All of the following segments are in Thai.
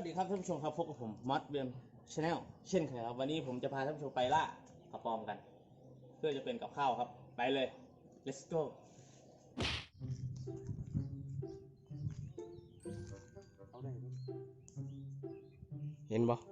วัสดีครับท่านผู้ชมครับพบกับผมมัดเบียมชาแนลเช่นเคยครับ วันนี้ผมจะพาท่านผู้ชมไปล่ากระปอมกัน เพื่อจะเป็นกับข้าวครับ ไปเลย let's go เห็นบ่นะ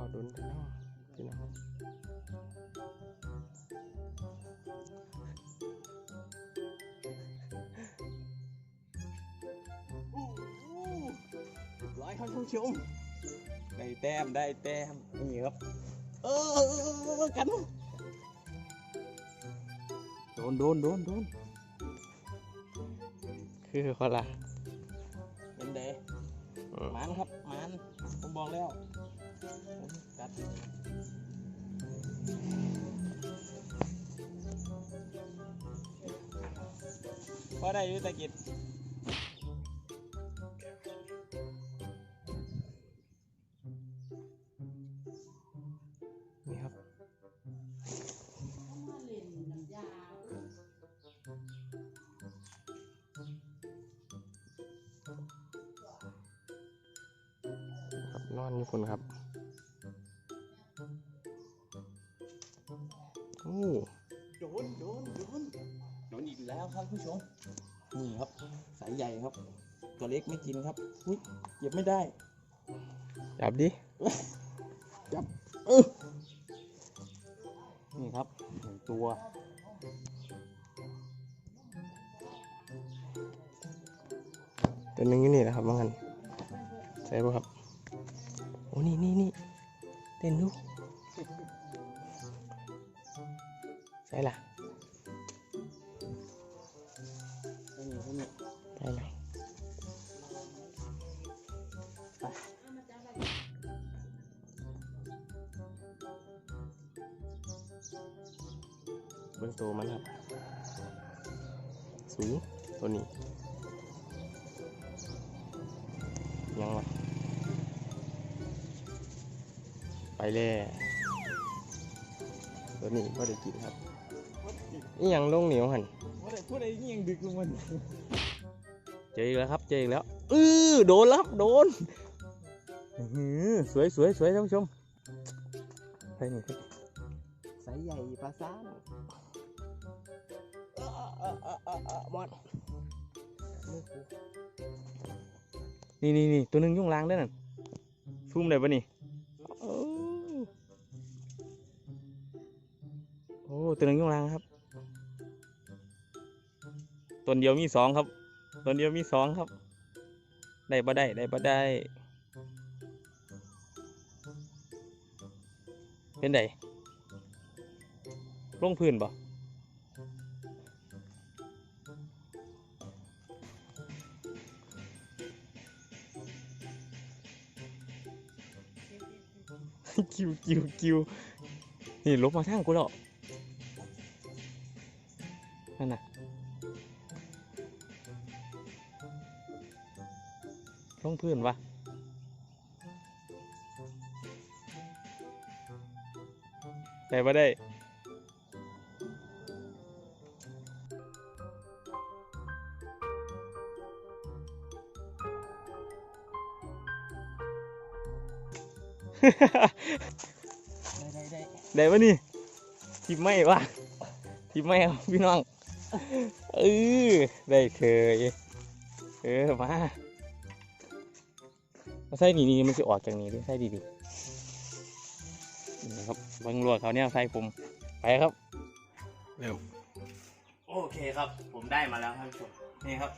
อดุนกันเนาะพี่น้องร้อยครับท่านผู้ชมได้แต้มได้แต้มนี่ครับเออกันโดนโดนโดนโดนคือคนละเป็นเดอืมมันครับมันผมบอกแล้ว พอได้ยุตะกิดนี่ครับครับนอนอยู่คนครับ โอ้ แล้วครับผู้ชมนี่ครับ สายใหญ่ครับ ตัวเล็กไม่กินครับอุ้ยเหยียบไม่ได้ จับดิ จับเออนี่ครับหนึ่งตัว ตัวหนึงอยู่นี่แหละครับมังกันใช่ป่ะครับ โอ้นี่นี่นี่เต้นดูใช่ล่ะ เบื้องตัวมันครับสูงตัวนี้ยังวะไปเลยตัวนี้ก็ได้กินครับนี่ยังลงเหนียวหันว่าแต่พูดอะไรนี่ยังดึกลงมันเจออีกแล้วครับเจออีกแล้วเออโดนแล้วครับโดนอื้อหือสวยสวยสวยท่านผู้ชมไปนี่ครับสายใหญ่ปลาซ่าน มอดนี่นี่นี่ตัวหนึงยุ่งล้างด้วยนั่นซูมได้ปะนี่โอ้ตัวหนึงยุ่งล้างครับตัวเดียวมีสองครับตัวเดียวมีสองครับ ได้ปะได้ได้ปะได้ เป็นไดลงพื้นบ่ คิวคิวคิวนี่ลบมาทางกูแล้วนั่นน่ะลงพื้นวะแต่ว่าได้ ได้ได้ได้ได้ปะนี่ทิมไม่วะทิมไม่ครับพี่น้องเออได้เคยเออมาเอาใส่นี่นี่มันจะออกจากนี้ดิใส่ดีๆนี่ครับเบังรัวเขาเนี่ยใส่ผมไปครับเร็วโอเคครับ ผมได้มาแล้วท่านผู้ชมนี่ครับ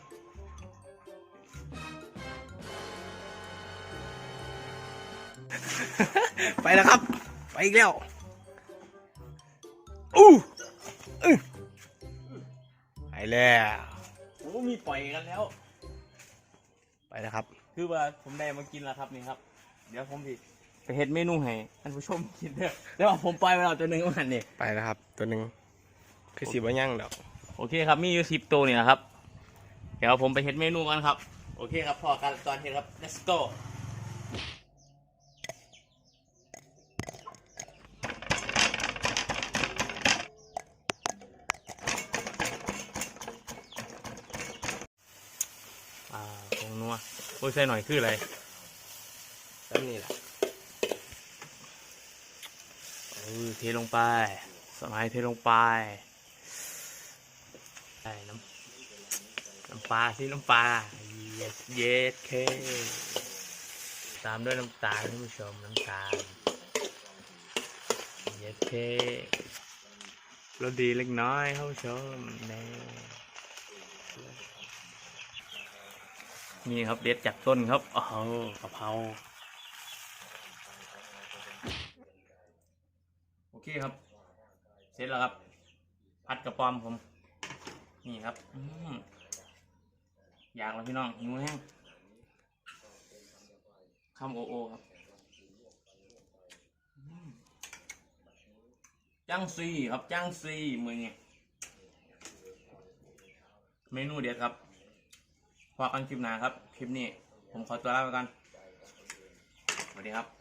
ไปแล้วครับ ไปอีกแล้ว อู้อื้อไปแล้วโอ้มีปล่อยกันแล้ว ไปแล้วครับ คือว่าผมได้มากินแล้วครับนี่ครับ เดี๋ยวผมสิไปเฮ็ดเมนูให้ท่านผู้ชมกินเด้อแล้วว่าผมปล่อยไปแล้วตัวหนึ่งวันนี่ไปแล้วครับ ตัวหนึ่งคือสีบ่ยั่งดอก โอเคครับ มีอยู่สิบตัวนี่นะครับ เดี๋ยวผมไปเฮ็ดเมนูกันครับ โอเคครับพอกันตอนเฮ็ดครับ let's go อ่าผงนัว โอ้ยใส่หน่อยคืออะไรแล้วนี่แหละเออเทลงไปสมัยเทลงไปใส่น้ำน้ำปลาสิน้ำปลาเย็ดเย็ดเคตามด้วยน้ำตาลท่านผู้ชมน้ำตาลเย็ดเครสดีเล็กน้อยท่านผู้ชมนี่ นี่ครับเด็ดจากต้นครับอ้โหกะเพราโอเคครับ เสร็จแล้วครับ ผัดกระป๋อมผม นี่ครับอยากแล้วพี่น้องหิวแห้งคำโอโอครับจังซีครับจังซีมือนี่เมนูเด็ดครับ พอกันคลิปหนาครับ คลิปนี้ ผมขอตัวลาไปกันสวัสดีครับ